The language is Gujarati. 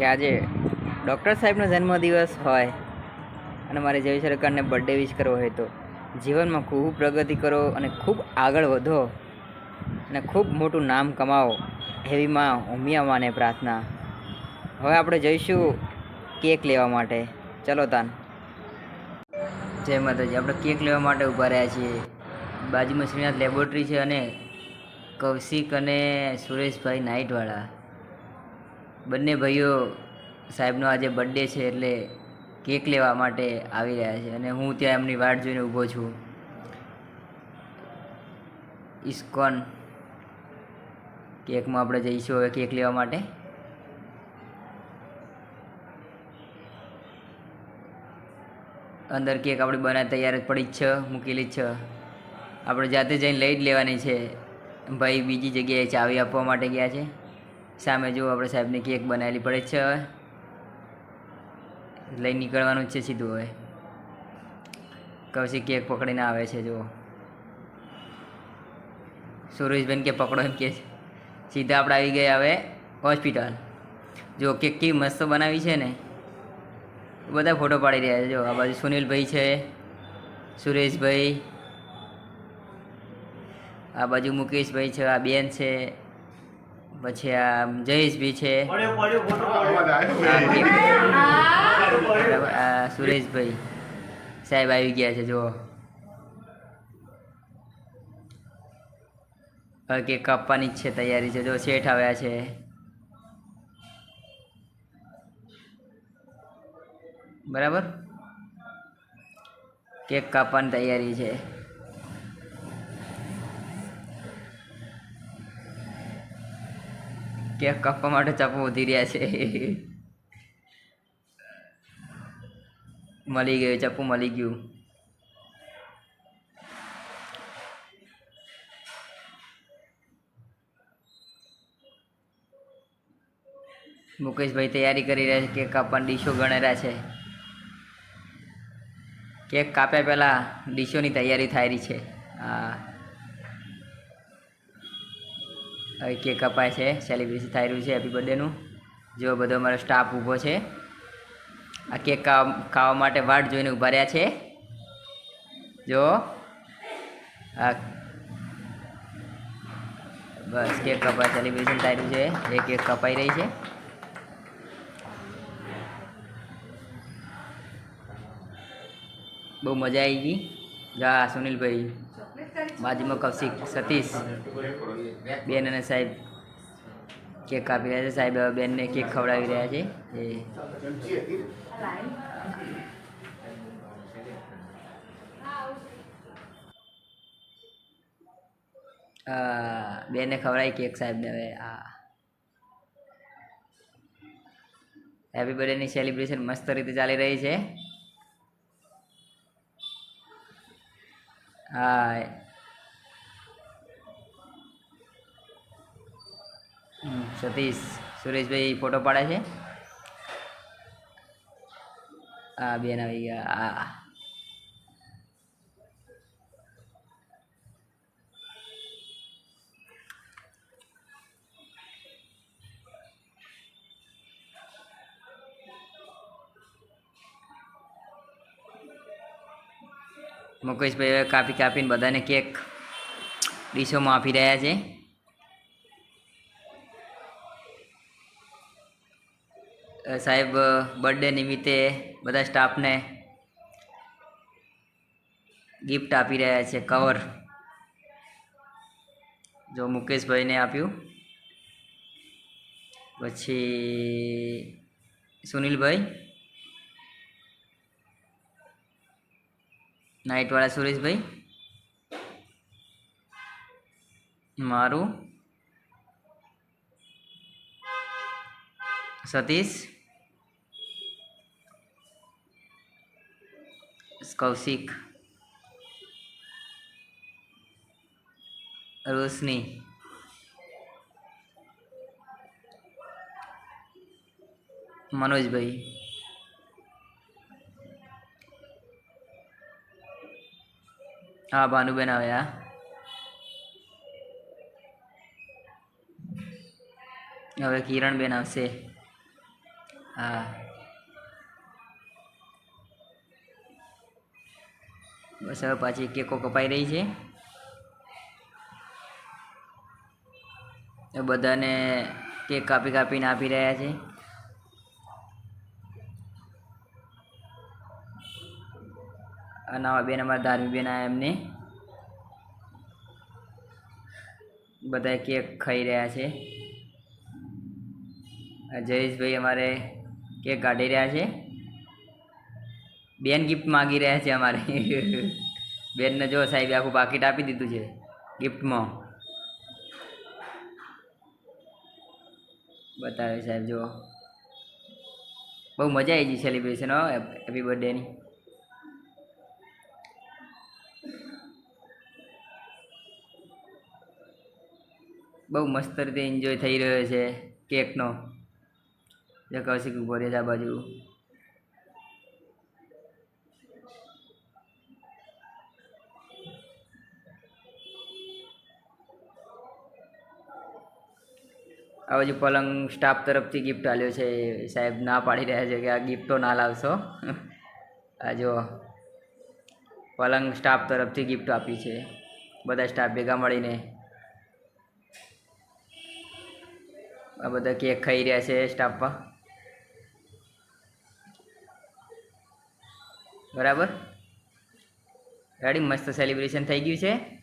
કે આજે ડૉક્ટર સાહેબનો જન્મદિવસ હોય અને મારે જય સરકારને બર્થડે વિશ કરવો હોય તો જીવનમાં ખૂબ પ્રગતિ કરો અને ખૂબ આગળ વધો અને ખૂબ મોટું નામ કમાવો એવી માં ઉમિયા માને પ્રાર્થના. હવે આપણે જઈશું કેક લેવા માટે. ચલો તાન. જય માતાજી. આપણે કેક લેવા માટે ઊભા રહ્યા છીએ. બાજુમાં શ્રીનાથ લેબોરેટરી છે અને કૌશિક અને સુરેશભાઈ નાઇટવાળા. બંને ભાઈઓ સાહેબનો આજે બર્થડે છે એટલે કેક લેવા માટે આવી રહ્યા છે અને હું ત્યાં એમની વાટ જોઈને ઊભો છું. ઇસ્કોન કેકમાં આપણે જઈશું હવે કેક લેવા માટે. અંદર કેક આપણી બનાવી તૈયાર જ પડી જ છે, મૂકેલી જ છે. આપણે જાતે જઈને લઈ જ લેવાની છે. ભાઈ બીજી જગ્યાએ ચાવી આપવા માટે ગયા છે. સામે જો આપણે સાહેબની કેક બનાવેલી પડે છે હવે. લઈ નીકળવાનું જ છે સીધું હવે. કવશી કેક પકડીને આવે છે, જુઓ. સુરેશબેન કે પકડો એમ કે સીધા આપણે આવી ગયા હવે હોસ્પિટલ. જો કેક કેવી મસ્ત બનાવી છે ને. બધા ફોટો પાડી રહ્યા છે જો આ બાજુ સુનિલભાઈ છે, સુરેશભાઈ. આ બાજુ મુકેશભાઈ છે, આ બેન છે. પછી આ ભી છે. સુરેશભાઈ સાહેબ આવી ગયા છે જુઓ. હવે કેક કાપવાની જ છે તૈયારી છે જો શેઠ આવ્યા છે. બરાબર? કેક કાપવાની તૈયારી છે. કેક કાપવા માટે ચાપો વધી રહ્યા છે. મળી ગયું, ચાપુ મળી ગયું. મુકેશભાઈ તૈયારી કરી રહ્યા છે કેક કાપવાની ડીશો ગણેલા છે. કેક કાપ્યા પહેલાં ડીશોની તૈયારી થાય રહી છે. હા. કેક કપાય છે સેલિબ્રેશન થઈ રહ્યું છે હેપી બર્થડેનું જો બધો અમારો સ્ટાફ ઊભો છે. આ કેક ખાવા માટે વાટ જોઈને ઊભા રહ્યા છે. જો. બસ, કેક કપાય સેલિબ્રેશન થઈ રહ્યું છે. એ કેક કપાઈ રહી છે. બહુ મજા આવી ગઈ. જા, સુનિલભાઈ. બાજુમાં કૌશિક સતીશ, બેન અને સાહેબ કેક કાપી રહ્યા છે. સાહેબ હવે બેનને કેક ખવડાવી રહ્યા છે. એ બેને ખવડાવી કેક સાહેબને હવે. આ. હેપી બર્થડેની સેલિબ્રેશન મસ્ત રીતે ચાલી રહી છે. હા સતીશ સુરેશભાઈ ફોટો પાડે છે. આ બેન આવી ગયા. આ. મુકેશભાઈ કાપી કાપીને બધાને કેક ડીશોમાં આપી રહ્યા છે. સાહેબ બર્થડે નિમિત્તે બધા સ્ટાફને ગિફ્ટ આપી રહ્યા છે કવર જો મુકેશભાઈને આપ્યું. પછી સુનિલભાઈ. નાઇટવાળા સુરેશભાઈ. મારું. સતીશ. કૌશિક. રોશની. મનોજભાઈ. હા ભાનુબેન આવ્યા હવે કિરણબેન આવશે. હા. બસ હવે પાછી કેકો કપાઈ રહી છે. એ બધાને કેક કાપી કાપીને આપી રહ્યા છે. નવા બેન અમારા ધાર્મિક બેન આવ્યા એમને. બધા કેક ખાઈ રહ્યા છે. જયેશભાઈ અમારે કેક કાઢી રહ્યા છે. બેન ગિફ્ટ માગી રહ્યા છે અમારે. બેનને જો સાહેબ આખું પાકીટ આપી દીધું છે ગિફ્ટમાં બતાવે સાહેબ જો બહુ મજા આવી ગઈ સેલિબ્રેશન હો. હેપી બર્થડેની બહુ મસ્ત રીતે એન્જોય થઈ રહ્યો છે કેકનો જે કૌશિક, ઊભો રહે આ બાજુ. આ બાજુ પલંગ સ્ટાફ તરફથી ગિફ્ટ આવ્યો છે. સાહેબ ના પાડી રહ્યા છે કે આ ગિફ્ટો ના લાવશો. આ જો પલંગ સ્ટાફ તરફથી ગિફ્ટ આપી છે. બધા સ્ટાફ ભેગા મળીને. આ બધા કેક ખાઈ રહ્યા છે સ્ટાફમાં બરાબર? ગાડી મસ્ત સેલિબ્રેશન થઈ ગયું છે.